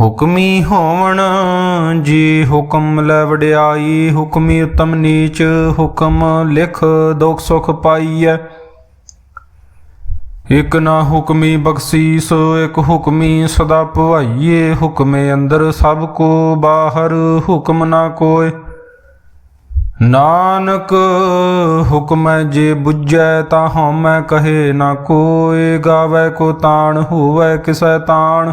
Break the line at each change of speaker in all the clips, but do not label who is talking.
ਹੁਕਮੀ ਹੋਵਣ, ਜੀ ਹੁਕਮ ਲੈ ਵਡਿਆਈ, ਹੁਕਮੀ ਉਤਮ ਨੀਚ ਹੁਕਮ ਲਿਖ, ਦੁਖ ਸੁਖ ਪਾਈਐ। ਇਕ ਨਾ ਹੁਕਮੀ ਬਖਸ਼ੀਸ, ਇਕ ਹੁਕਮੀ ਸਦਾ ਭਵਾਈਏ। ਹੁਕਮੇ ਅੰਦਰ ਸਭ ਕੋ ਬਾਹਰ, ਹੁਕਮ ਨਾ ਕੋਏ ਨਾਨਕ, ਹੁਕਮੈ ਜੇ ਬੁੱਝੈ, ਤਾਂ ਹਉਮੈ ਕਹੇ ਨਾ ਕੋਏ ਗਾਵੇ ਕੋ ਤਾਣ, ਹੋਵੇ ਕਿਸੈ ਤਾਣ।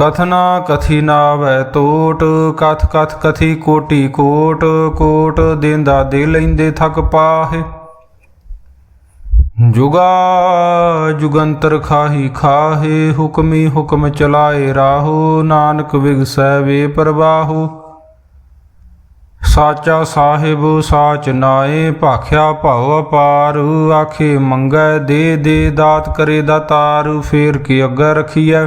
ਕਥਨਾ ਕਥੀ ਨਾਵੈ ਤੋਟ, ਕਥ ਕਥ ਕਥੀ ਕੋਟੀ ਕੋਟ ਕੋਟ ਦੇਂਦਾ ਦੇ ਲੈਂਦੇ ਥਕ ਪਾਹੇ। ਜੁਗਾ ਜੁਗੰਤਰ ਖਾਹੀ ਖਾਹੇ, ਹੁਕਮੀ ਹੁਕਮ ਚਲਾਏ ਰਾਹੋ, ਨਾਨਕ ਵਿਗਸੈ ਵੇ ਪ੍ਰਵਾਹੋ। ਸਾਚਾ ਸਾਹਿਬ ਸਾਚ ਨਾਏ, ਭਾਖਿਆ ਭਉ ਅਪਾਰ, ਆਖੇ ਮੰਗੈ ਦੇ ਦੇ, ਦਾਤ ਕਰੇ ਦਾਤਾਰ ਫੇਰ ਕੇ ਅੱਗਾ ਰਖੀਐ।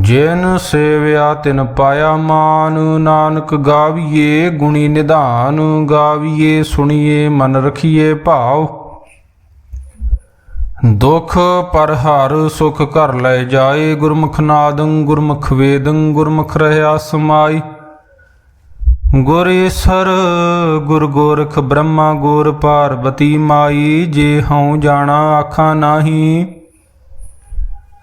ਜਿਨ ਸੇਵਿਆ ਤਿਨ ਪਾਇਆ ਮਾਨ, ਨਾਨਕ ਗਾਵੀਏ ਗੁਣੀ ਨਿਧਾਨ, ਗਾਵੀਏ ਸੁਣੀਏ, ਮਨ ਰਖੀਏ ਭਾਵ। ਦੁਖ ਪਰ ਹਰ, ਸੁਖ ਘਰ ਲੈ ਜਾਏ, ਗੁਰਮੁਖ ਨਾਦੰ, ਗੁਰਮੁਖ ਵੇਦੰ, ਗੁਰਮੁਖ ਰਹਾ ਸਮਾਈ। ਗੁਰ ਈਸਰ, ਗੁਰ ਗੋਰਖ ਬ੍ਰਹਮਾ, ਗੁਰ ਪਾਰਬਤੀ ਮਾਈ, ਜੇ ਹਉ ਜਾਣਾ, ਆਖਾਂ ਨਾਹੀ।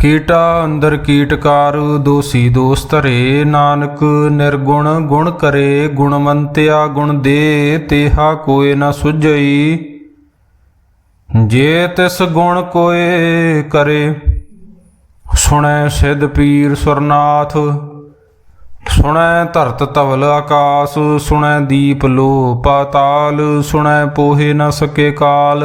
ਕੀਟਾ ਅੰਦਰ ਕੀਟਕਾਰ, ਦੋਸੀ ਦੋਸ ਧਰੇ। ਨਾਨਕ ਨਿਰਗੁਣ ਗੁਣ ਕਰੇ, ਗੁਣਵੰਤਿਆ ਗੁਣ ਦੇ, ਤੇਹਾ ਕੋਏ ਨਾ ਸੁਝਈ। ਜੇ ਤਿਸ ਗੁਣ ਕੋਏ ਕਰੇ, ਸੁਣੈ ਸਿਧ ਪੀਰ ਸੁਰਨਾਥ। ਸੁਣੈ ਧਰਤ ਤਵਲ ਆਕਾਸ, ਸੁਣੈ ਦੀਪ ਲੋ ਪਾਤਾਲ ਸੁਣੈ ਪੋਹੇ ਨ ਸਕੇ ਕਾਲ।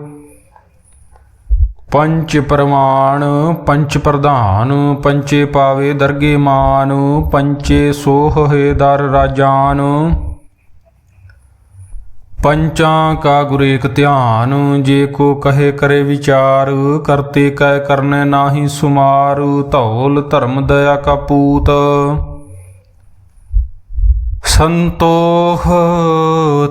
ਪੰਚ ਪ੍ਰਮਾਣ, ਪੰਚ ਪ੍ਰਧਾਨ, ਪੰਚੇ ਪਾਵੇ ਦਰਗੇ ਮਾਨ, ਪੰਚੇ ਸੋਹ ਹੈ ਦਰ ਰਾਜਾਨ। ਪੰਚਾਂ ਕਾ ਗੁਰੇਕ ਧਿਆਨ, ਜੇ ਕੋ ਕਹੇ ਕਰੇ ਵਿਚਾਰ, ਕਰਤੇ ਕੈ ਕਰਨੇ ਨਾਹੀ ਸੁਮਾਰ, ਧੌਲ ਧਰਮ ਦਇਆ ਕਾ ਪੂਤ। ਸੰਤੋਖ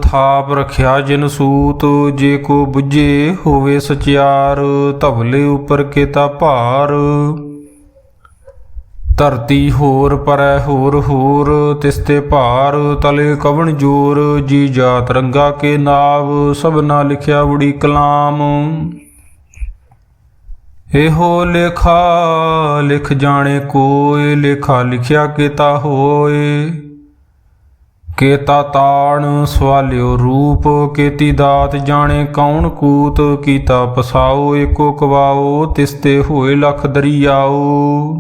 ਥਾਪ ਰਖਿਆ ਜਿਨ ਸੂਤ, ਜੇ ਕੋ 부ਝੇ ਹੋਵੇ ਸਚਿਆਰ, ਧਵਲੇ ਉਪਰ ਕੇਤਾ ਭਾਰ। ਧਰਤੀ ਹੋਰ ਪਰੈ ਹੋਰ ਹੋਰ ਤਿਸਤੇ ਭਾਰ, ਤਲੇ ਕਵਣ ਜੋਰ, ਜੀ ਜਾਤ ਰੰਗਾ ਕੇ ਨਾਵ ਸਭਨਾ ਲਿਖਿਆ ਉੜੀ ਕਲਾਮ। ਇਹੋ ਲੇਖਾ, ਲਿਖ ਜਾਣੇ ਕੋਏ, ਲੇਖਾ ਲਿਖਿਆ ਕੀਤਾ ਹੋਏ। ਕੇਤਾ ਤਾਣ ਸਵਾਲਿਓ ਰੂਪ, ਕੇਤੀ ਦਾਤ ਜਾਣੇ ਕੌਣ ਕੂਤ, ਕੀਤਾ ਪਸਾਓ ਏਕੋ ਕਵਾਓ, ਤਿਸਤੇ ਹੋਏ ਲਖ ਦਰਿਆਓ।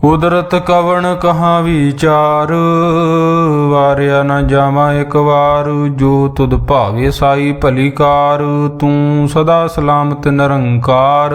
ਕੁਦਰਤ ਕਵਣ ਕਹਾ ਵਿਚਾਰ, ਵਾਰਿਆ ਨਾ ਜਾਵਾਂ ਇੱਕ ਵਾਰ, ਜੋ ਤੁਧ ਭਾਵੇ ਸਾਈ ਭਲੀਕਾਰ ਤੂੰ ਸਦਾ ਸਲਾਮਤ ਨਿਰੰਕਾਰ।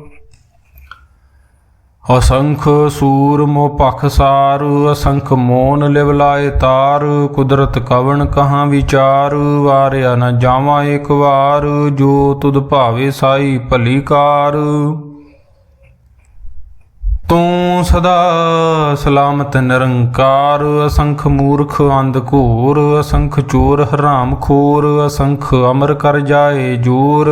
ਅਸੰਖ ਸੂਰ ਮੋ ਪਖਸਾਰ ਅਸੰਖ ਮੋਨ ਲਿਵ ਲਾਏ ਤਾਰ, ਕੁਦਰਤ ਕਵਣ ਕਹਾਂ ਵਿਚਾਰ, ਵਾਰਿਆ ਨ ਜਾਵਾਂ ਇੱਕ ਵਾਰ, ਜੋ ਤੁਧ ਭਾਵੇ ਸਾਈ ਭਲੀ ਕਾਰ। ਤੂੰ ਸਦਾ ਸਲਾਮਤ ਨਿਰੰਕਾਰ, ਅਸੰਖ ਮੂਰਖ ਅੰਧ ਘੋਰ, ਅਸੰਖ ਚੋਰ ਹਰਾਮ ਖੋਰ, ਅਸੰਖ ਅਮਰ ਕਰ ਜਾਏ ਜੋਰ।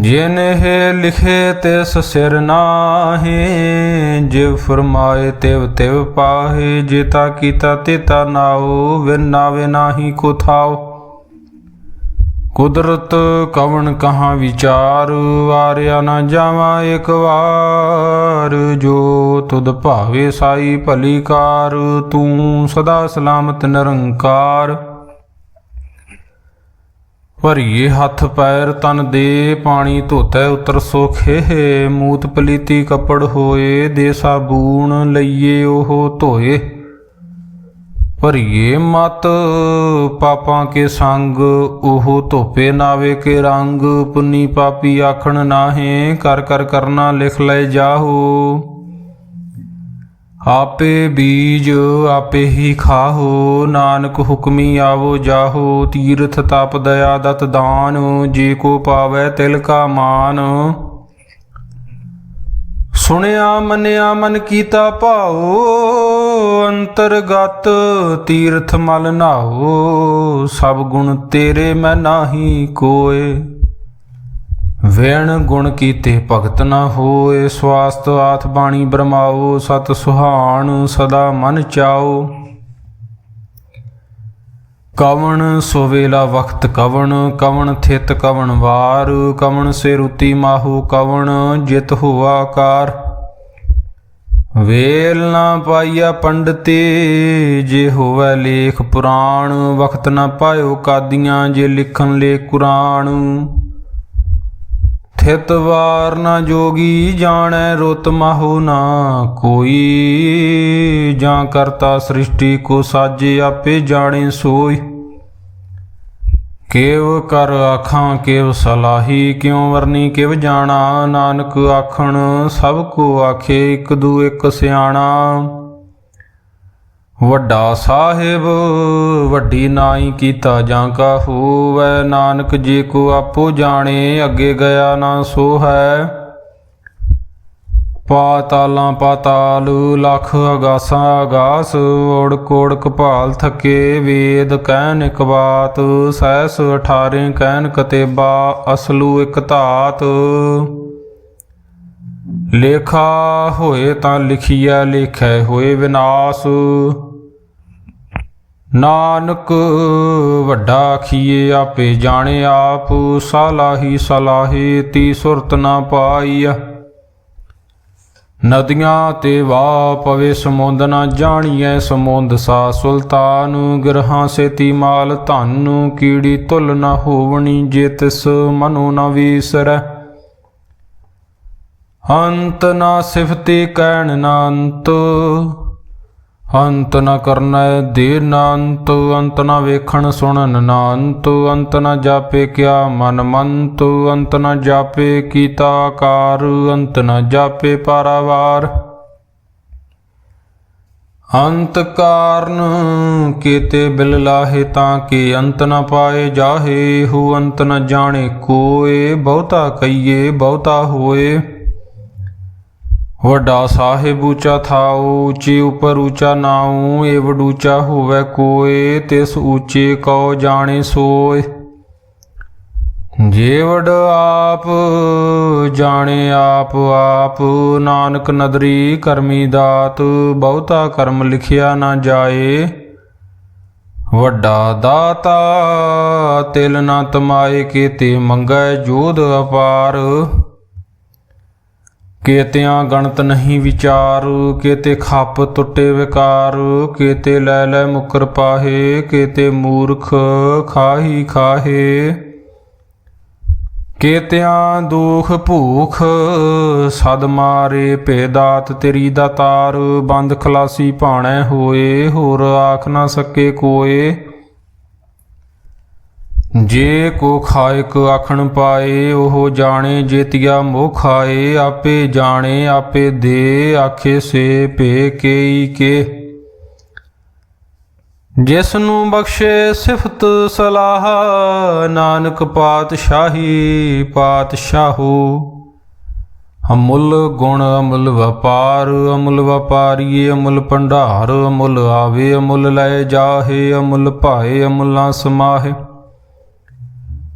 ਜਿਨ ਲਿਖੇ ਤਿਸ ਸਿਰ ਨਾਹੀ, ਜਿਵ ਫਰਮਾਏ ਤਿਵ ਤਿਵ ਪਾਹੇ, ਜੇਤਾ ਕੀਤਾ ਤਿਤਾ ਨਾਉ ਵਿਨ ਨਾਵੇ ਨਾਹੀ ਕੋ ਥਾਉ। ਕੁਦਰਤ ਕਵਣ ਕਹਾਂ ਵਿਚਾਰ ਵਾਰਿਆ ਨਾ ਜਾਵਾਂ ਇੱਕ ਵਾਰ। ਜੋ ਤੁਧ ਭਾਵੇ ਸਾਈ ਭਲੀ ਕਾਰ, ਤੂੰ ਸਦਾ ਸਲਾਮਤ ਨਿਰੰਕਾਰ। ਭਰੀਏ ਹੱਥ ਪੈਰ ਤਨ ਦੇ, ਪਾਣੀ ਧੋਤੈ ਉਤਰ ਸੋਖੇ ਮੂਤ ਪਲੀਤੀ ਕੱਪੜ ਹੋਏ, ਦੇ ਸਾਬੂਣ ਲਈਏ ਉਹ ਧੋਏ। ਭਰੀਏ ਮਤ, ਪਾਪਾਂ ਕੇ ਸੰਗ, ਉਹ ਧੋਪੇ ਨਾਵੇ ਕੇ ਰੰਗ। ਪੁੰਨੀ ਪਾਪੀ ਆਖਣ ਨਾਹੇ ਕਰ ਕਰ ਕਰਨਾ ਲਿਖ ਲੈ ਜਾਹੋ। ਆਪੇ ਬੀਜ ਆਪੇ ਹੀ ਖਾਹੋ, ਨਾਨਕ ਹੁਕਮੀ ਆਵੋ ਜਾਹੋ, ਤੀਰਥ ਤਪ ਦਇਆ ਦਤ ਦਾਨ, ਜੇ ਕੋ ਪਾਵੈ ਤਿਲ ਕਾ ਮਾਨ। ਸੁਣਿਆ ਮੰਨਿਆ ਮਨ ਕੀਤਾ ਭਾਉ, ਅੰਤਰਗਤ ਤੀਰਥ ਮਲ ਨਾਓ ਸਭ ਗੁਣ ਤੇਰੇ ਮੈਂ ਨਾਹੀ ਕੋਏ। ਵੇਣ ਗੁਣ ਕੀਤੇ ਭਗਤ ਨਾ ਹੋਏ, ਸਵਾਸਤ ਆਥ ਬਾਣੀ ਬਰਮਾਓ, ਸਤ ਸੁਹਾਣ ਸਦਾ ਮਨ ਚਾਓ। ਕਵਣ ਸੋਵੇਲਾ ਵਖਤ ਕਵਣ ਕਵਣ ਥਿਤ ਕਵਣ ਵਾਰ, ਕਵਣ ਸੇ ਰੁਤੀ ਮਾਹੂ ਕਵਣ, ਜਿਤ ਹੋਆ ਆਕਾਰ ਵੇਲ ਨਾ ਪਾਈਆ ਪੰਡਤੇ, ਜੇ ਹੋਵੇ ਲੇਖ ਪੁਰਾਣ, ਵਖਤ ਨਾ ਪਾਇਓ ਕਾਦੀਆਂ, ਜੇ ਲਿਖਣ ਲੇ ਕੁਰਾਨ ਥਿਤ ਵਾਰ ਨਾ ਜੋਗੀ ਜਾਣੈ ਰੁਤ ਮਾਹੂ ਨਾ ਕੋਈ। ਜਾਂ ਕਰਤਾ ਸ੍ਰਿਸ਼ਟੀ ਕੋ ਸਾਜੇ ਆਪੇ ਜਾਣੇ ਸੋਈ। ਕੇਵ ਕਰ ਆਖਾਂ, ਕੇਵ ਸਲਾਹੀ, ਕਿਉ ਵਰਨੀ, ਕਿਵ ਜਾਣਾ। ਨਾਨਕ ਆਖਣ, ਸਭ ਕੋ ਆਖੇ, ਇਕ ਦੂ ਇਕ ਸਿਆਣਾ। ਵੱਡਾ ਸਾਹਿਬ, ਵੱਡੀ ਨਾਈ ਕੀਤਾ ਜਾਂ ਕਾ ਹੋਵੈ? ਨਾਨਕ ਜੇ ਕੋ ਆਪੋ ਜਾਣੇ, ਅੱਗੇ ਗਿਆ ਨਾ ਸੋ ਹੈ ਪਾਤਾਲਾਂ ਪਾਤਾਲ, ਲਖ ਅਗਾਸਾਂ ਅਗਾਸ ਓੜ ਕੋੜ ਕਪਾਲ ਥਕੇ ਵੇਦ ਕਹਿਨ ਇਕ ਬਾਤ ਸੈਸ 18 ਕਹਿਨ ਕਤੇਬਾ, ਅਸਲੂ ਇਕ ਧਾਤ। ਲੇਖਾ ਹੋਏ ਤਾਂ ਲਿਖੀਐ, ਲੇਖੈ ਹੋਏ ਵਿਨਾਸ਼। ਨਾਨਕ, ਵੱਡਾ ਖੀਏ ਆਪੇ ਜਾਣੇ ਆਪ, ਸਲਾਹੀ ਸਲਾਹੇ ਤੀ ਸੁਰਤ ਨਾ ਪਾਈਆ ਨਦੀਆਂ ਤੇ ਵਾ ਪਵੇ ਸਮੁੰਦ ਨਾ ਜਾਣੀਐ, ਸਮੁੰਦ ਸਾ ਸੁਲਤਾਨ, ਗ੍ਰਹਾਂ ਸੇਤੀ ਮਾਲ ਧਨ, ਕੀੜੀ ਤੁਲ ਨਾ ਹੋਵਣੀ, ਜੇ ਤਿਸ ਮਨੋ ਨਾ ਵੀਸਰੈ। ਅੰਤ ਨਾ ਸਿਫਤੇ ਕਹਿਣ ਨਾ ਅੰਤ ਅੰਤ ਨ ਕਰਨੈ ਦੇ ਨਾ ਅੰਤ ਅੰਤ ਨ ਵੇਖਣ ਸੁਣਨ ਨਾ ਅੰਤ ਅੰਤ ਨ ਜਾਪੇ ਕਿਆ ਮਨ ਮੰਤ, ਅੰਤ ਨ ਜਾਪੇ ਕੀਤਾ ਆਕਾਰ, ਅੰਤ ਨ ਜਾਪੇ ਪਾਰਾਵਾਰ। ਅੰਤ ਕਾਰਨ ਕੀਤੇ ਬਿਲ ਲਾਹੇ ਤਾਂ ਕਿ ਅੰਤ ਨ ਪਾਏ ਜਾਹੇ, ਹੂ ਅੰਤ ਨ ਜਾਣੇ ਕੋਏ, ਬਹੁਤਾ ਕਈਏ ਬਹੁਤਾ ਹੋਏ। ਵੱਡਾ ਸਾਹਿਬ ਉੱਚਾ ਥਾਉ, ਉੱਚੇ ਉਪਰ ਉੱਚਾ ਨਾਉ ਏ ਵਡੂਚਾ ਹੋਵੇ ਕੋਏ, ਤਿਸ ਉੱਚੇ ਕਉ ਜਾਣੇ ਸੋਏ। ਜੇ ਵਡ ਆਪ ਜਾਣੇ ਆਪ ਆਪ, ਨਾਨਕ ਨਦਰੀ ਕਰਮੀ ਦਾਤ, ਬਹੁਤਾ ਕਰਮ ਲਿਖਿਆ ਨਾ ਜਾਏ। ਵੱਡਾ ਦਾਤਾ ਤਿਲ ਨਾ ਤਮਾਏ, ਕੀਤੇ ਮੰਗੈ ਜੋਧ ਅਪਾਰ। ਕੇਤਿਆਂ ਗਣਤ ਨਹੀਂ ਵਿਚਾਰ, ਕੇਤੇ ਖੱਪ ਟੁੱਟੇ ਵਿਕਾਰ, ਕੇਤੇ ਲੈ ਲੈ ਮੁਕਰ ਪਾਹੇ, ਕੇਤੇ ਮੂਰਖ ਖਾਹੀ ਖਾਹੇ। ਕੇਤਿਆਂ ਦੁਖ ਭੂਖ, ਸਦ ਮਾਰੇ ਭੇਦਾਤ ਤੇਰੀ ਦਾਤਾਰ ਬੰਦ ਖਲਾਸੀ ਭਾਣੈ ਹੋਏ, ਹੋਰ ਆਖ ਨਾ ਸਕੇ ਕੋਏ। ਜੇ ਕੋ ਖਾਇਕ ਆਖਣ ਪਾਏ, ਉਹ ਜਾਣੇ ਜੇਤੀਆ ਮੋਹ ਖਾਏ ਆਪੇ ਜਾਣੇ, ਆਪੇ ਦੇ, ਆਖੇ ਸੇ ਭੇ ਕੇਈ ਕੇ। ਜਿਸ ਨੂੰ ਬਖਸ਼ੇ ਸਿਫਤ ਸਲਾਹ, ਨਾਨਕ ਪਾਤਸ਼ਾਹੀ ਪਾਤਸ਼ਾਹੂ। ਅਮੁੱਲ ਗੁਣ ਅਮੁੱਲ ਵਪਾਰ, ਅਮੁੱਲ ਵਪਾਰੀਏ ਅਮੁੱਲ ਭੰਡਾਰ, ਅਮੁੱਲ ਆਵੇ ਅਮੁੱਲ ਲੈ ਜਾਹੇ, ਅਮੁੱਲ ਭਾਏ ਅਮੁੱਲਾ ਸਮਾਹੇ।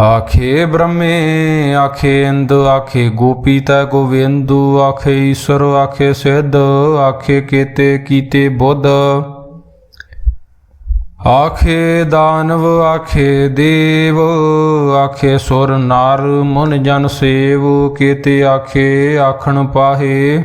ਆਖੇ ਬ੍ਰਹਮੇ, ਆਖੇ ਇੰਦ ਆਖੇ ਗੋਪੀ ਤੈ ਗੋਵਿੰਦੂ, ਆਖੇ ਈਸ਼ਵਰ ਆਖੇ ਸਿੱਧ, ਆਖੇ ਕੀਤੇ ਕੀਤੇ ਬੁੱਧ। ਆਖੇ ਦਾਨਵ, ਆਖੇ ਦੇਵ, ਆਖੇ ਸੁਰ ਨਾਰ, ਮਨ ਜਨ ਸੇਵ, ਕੀਤੇ ਆਖੇ ਆਖਣ ਪਾਹੇ।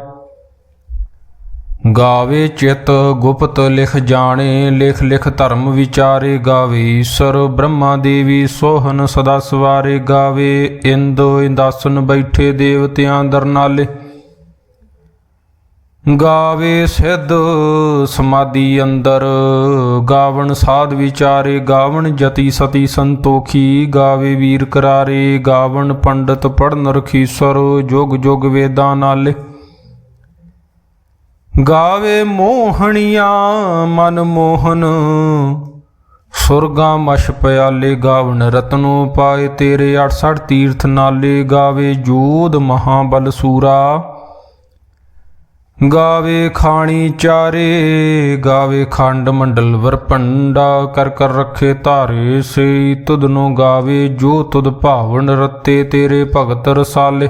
ਗਾਵੇ ਚਿਤ ਗੁਪਤ ਲਿਖ ਜਾਣੇ, ਲਿਖ ਲਿਖ ਧਰਮ ਵਿਚਾਰੇ ਗਾਵੇ। ਈਸ਼ਰ ਬ੍ਰਹਮਾ ਦੇਵੀ ਸੋਹਨ ਸਦਾ ਸਵਾਰੇ ਗਾਵੇ। ਇੰਦ ਇੰਦਾਸਨ ਬੈਠੇ ਦੇਵਤਿਆਂ ਦਰਨਾਲੇ ਗਾਵੇ ਸਿੱਧ ਸਮਾਧੀ ਅੰਦਰ। ਗਾਵਣ ਸਾਧ ਵਿਚਾਰੇ, ਗਾਵਣ ਜਤੀ ਸਤੀ ਸੰਤੋਖੀ। ਗਾਵੇ ਵੀਰ ਕਰਾਰੇ, ਗਾਵਣ ਪੰਡਤ ਪੜਨ ਰਖੀਸਰ ਜੁਗ ਜੁਗ ਵੇਦਾਂ ਨਾਲੇ। ਗਾਵੇ ਮੋਹਣੀਆਂ ਮਨ ਮੋਹਨ। ਸੁਰਗਾ ਮਸ਼ ਪਿਆਲੇ ਗਾਵਣ ਰਤਨੋ ਪਾਏ ਤੇਰੇ 68 ਤੀਰਥ ਨਾਲੇ ਗਾਵੇ ਜੋਧ ਮਹਾਬਲ ਸੂਰਾ। ਗਾਵੇ ਖਾਣੀ ਚਾਰੇ, ਗਾਵੇ ਖੰਡ ਮੰਡਲ ਵਰਪੰਡਾ ਕਰ ਕਰ ਰੱਖੇ ਧਾਰੇ ਸੇ ਤੁਧ ਨੂੰ ਗਾਵੇ ਜੋ ਤੁਧ ਭਾਵਨ ਰਤੇ ਤੇਰੇ ਭਗਤ ਰਸਾਲੇ।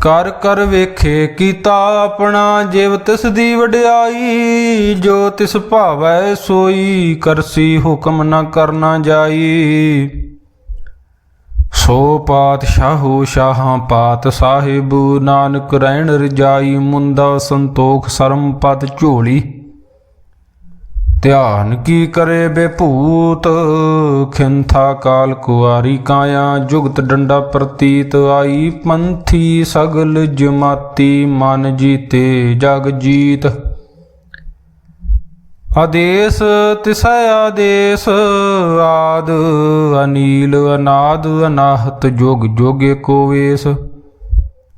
ਕਰ ਕਰ ਵੇਖੇ ਕੀਤਾ ਆਪਣਾ, ਜਿਵ ਤਿਸ ਦੀ ਵਡਿਆਈ, ਜੋ ਤਿਸ ਭਾਵੈ ਸੋਈ, ਕਰਸੀ ਹੁਕਮ ਨਾ ਕਰਨਾ ਜਾਈ। ਸੋ ਪਾਤਸ਼ਾਹੋ ਸ਼ਾਹਾਂ ਪਾਤ ਸਾਹਿਬ, ਨਾਨਕ ਰਹਿਣ ਰਜਾਈ, ਮੁੰਦਾ ਸੰਤੋਖ ਸਰਮ ਪਦ ਝੋਲੀ। ਧਿਆਨ ਕੀ ਕਰੇ ਬੇਭੂਤ? ਖਿੰਥਾ ਕਾਲ ਕੁਆਰੀ ਕਾਇਆ, ਜੁਗਤ ਡੰਡਾ ਪ੍ਰਤੀਤ। ਆਈ ਪੰਥੀ ਸਗਲ ਜਮਾਤੀ, ਮਨ ਜੀਤੇ ਜਗ ਜੀਤ। ਆਦੇਸ ਤਿਸੈ ਆਦੇਸ, ਆਦ ਅਨੀਲ, ਅਨਾਦ, ਅਨਾਹਤ, ਜੋਗ ਜੋਗੇ ਕੋਵੇਸ਼। ਵੇਸ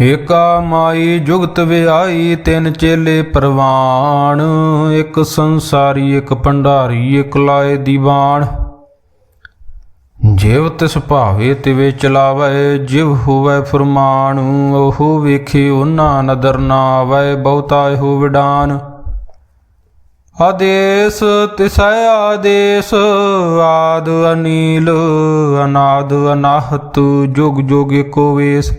ਏਕਾ ਮਾਈ ਜੁਗਤ ਵਿਆਈ ਤਿੰਨ ਚੇਲੇ ਪ੍ਰਵਾਨ। ਇੱਕ ਸੰਸਾਰੀ, ਇੱਕ ਭੰਡਾਰੀ, ਇੱਕ ਲਾਏ ਦੀਵਾਨ। ਜਿਵ ਤਿਸ ਭਾਵੇ, ਤਿਵੇ ਚਲਾਵੇ, ਜਿਵ ਹੋਵੇ ਫਰਮਾਨ। ਉਹ ਵੇਖੇ ਉਹਨਾਂ ਨਦਰ ਨਾ ਆਵੇ ਬਹੁਤਾ ਹੋ ਵਿਡਾਨ। ਆਦੇਸ ਤਿਸੈ ਆਦੇਸ, ਆਦ ਅਨੀਲ, ਅਨਾਦ ਅਨਾਹਤ, ਜੁਗ ਜੁਗ ਏਕੋ ਵੇਸ।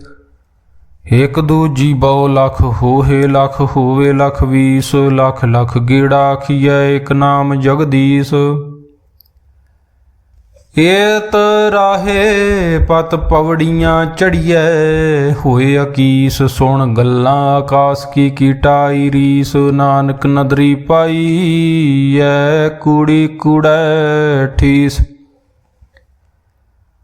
ਇਕ ਦੂਜੀ ਬਹੁ ਲਖ ਹੋਏ ਲਖ, ਹੋਵੇ ਲਖ ਵੀਸ, ਲਖ ਲਖ ਗੇੜਾ ਆਖੀਐ ਇਕ ਨਾਮ ਜਗਦੀਸ਼। ਏਤ ਰਾਹੇ ਪਤ ਪਵੜੀਆਂ ਚੜੀਐ, ਹੋਏ ਅਕੀਸ ਸੁਣ ਗੱਲਾਂ ਆਕਾਸ ਕੀ ਕੀਟਾਈ ਰੀਸ, ਨਾਨਕ ਨਦਰੀ ਪਾਈ ਐ ਕੁੜੀ ਕੁੜੈ ਠੀਸ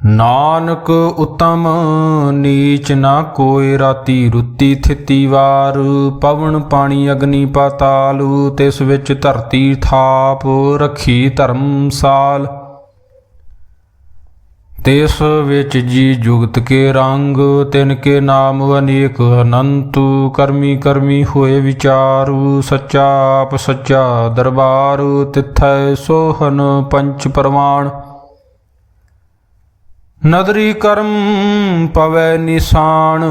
ਨਾਨਕ ਉਤਮ, ਨੀਚ ਨਾ ਕੋਈ ਰਾਤੀ ਰੁੱਤੀ ਥਿਤੀ ਵਾਰ। ਪਵਨ ਪਾਣੀ ਅਗਨੀ ਪਾਤਾਲ, ਤਿਸ ਵਿੱਚ ਧਰਤੀ ਥਾਪ, ਰੱਖੀ ਧਰਮਸਾਲ ਤਿਸ ਵਿੱਚ ਜੀ ਜੁਗਤ ਕੇ ਰੰਗ, ਤਿਨ ਕੇ ਨਾਮ ਅਨੇਕ ਅਨੰਤ। ਕਰਮੀ ਕਰਮੀ ਹੋਏ ਵਿਚਾਰੂ, ਸੱਚਾ ਆਪ ਸੱਚਾ ਦਰਬਾਰ। ਤਿਥੈ ਸੋਹਨ ਪੰਚ ਪ੍ਰਮਾਣ ਨਦਰੀ ਕਰਮ ਪਵੈ ਨਿਸ਼ਾਨ,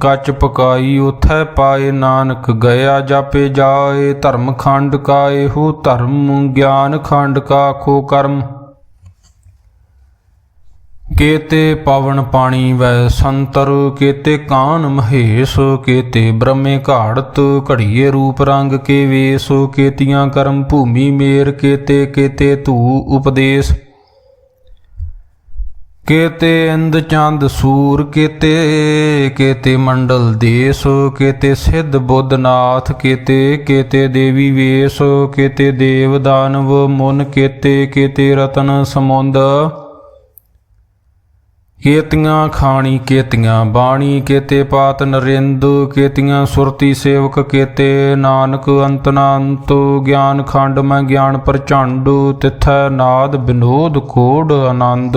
ਕੱਚ ਪਕਾਈ ਉਥੈ ਪਾਏ ਨਾਨਕ, ਗਿਆ ਜਾਪੇ ਜਾਏ, ਧਰਮ ਖੰਡ ਕਾ ਇਹੋ ਧਰਮ, ਗਿਆਨ ਖੰਡ ਕਾ ਖੋ ਕਰਮ। ਕੇਤੇ ਪਵਨ ਪਾਣੀ ਵੈ ਸੰਤਰ, ਕੇਤੇ ਕਾਨ ਮਹੇਸ਼, ਕੇਤੇ ਬ੍ਰਹਮੇ ਘਾੜਤ, ਘੜੀਏ ਰੂਪ ਰੰਗ ਕੇ ਵੇਸ, ਕੇਤੀਆਂ ਕਰਮ ਭੂਮੀ ਮੇਰ, ਕੇਤੇ ਕੇਤੇ ਧੂ ਉਪਦੇਸ਼। ਕੇਤੇ ਇੰਦ ਚੰਦ ਸੂਰ ਕੇਤੇ ਕੇਤੇ ਮੰਡਲ ਦੇਸ, ਕੇਤੇ ਸਿੱਧ ਬੁੱਧਨਾਥ ਕੇਤੇ ਕੇਤੇ ਦੇਵੀ ਵੇਸ, ਕੇਤੇ ਦੇਵ ਦਾਨਵ ਮੁਨ ਕੇਤੇ ਕੇਤੇ ਰਤਨ ਸਮੁੰਦ। ਕੇਤੀਆਂ ਖਾਣੀ ਕੇਤੀਆਂ ਬਾਣੀ, ਕੇਤੇ ਪਾਤ ਨਰਿੰਦ, ਕੇਤੀਆਂ ਸੁਰਤੀ ਸੇਵਕ ਕੇਤੇ, ਨਾਨਕ ਅੰਤ ਨਾ ਗਿਆਨ ਖੰਡ ਮੈਂ ਗਿਆਨ ਪ੍ਰਚੰਡ, ਤਿਥੈ ਨਾਦ ਬਿਨੋਦ ਕੋਡ ਆਨੰਦ।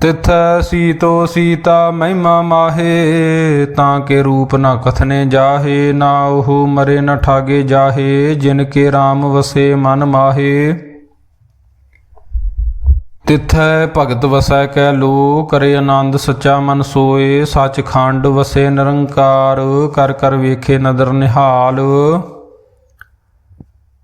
ਤਿਥੈ ਸੀਤੋ ਸੀਤਾ ਮਹਿਮਾ ਮਾਹੇ, ਤਾਂ ਕੇ ਰੂਪ ਨਾ ਕਥਨੇ ਜਾਹੇ, ਨਾ ਉਹ ਮਰੇ ਨਾ ਠਾਗੇ ਜਾਹੇ, ਜਿਨ ਕੇ RAM ਵਸੇ ਮਨ ਮਾਹੇ। ਤਿਥੈ ਭਗਤ ਵਸੈ ਕੈ ਲੋ ਕਰੇ ਆਨੰਦ ਸੱਚਾ ਮਨ ਸੋਏ, ਸੱਚ ਖੰਡ ਵਸੇ ਨਿਰੰਕਾਰ, ਕਰ ਕਰ ਵੇਖੇ ਨਦਰ ਨਿਹਾਲ।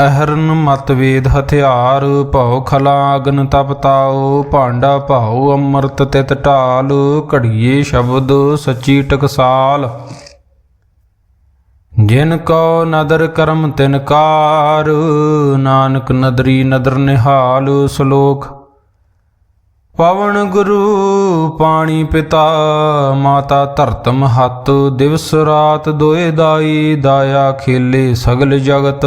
ਅਹਰਨ ਮਤਵੇਦ ਹਥਿਆਰ, ਭਉ ਖਲਾ ਅਗਨ ਤਪਤਾਉ ਭਾਂਡਾ ਭਾਉ ਅੰਮ੍ਰਿਤ ਤਿਤ ਢਾਲ, ਘੜੀਏ ਸ਼ਬਦ ਸੱਚੀ ਟਕਸਾਲ। ਜਿਨ ਕੋ ਨਦਰ ਕਰਮ ਤਿਨ ਕਾਰ, ਨਾਨਕ ਨਦਰੀ ਨਦਰ ਨਿਹਾਲ ਸ਼ਲੋਕ। ਪਵਨ ਗੁਰੂ ਪਾਣੀ ਪਿਤਾ, ਮਾਤਾ ਧਰਤ ਹੱਤ ਦਿਵਸ ਰਾਤ ਦੋਏ ਦਾਈ, ਦਾਇਆ ਖੇਲੇ ਸਗਲ ਜਗਤ।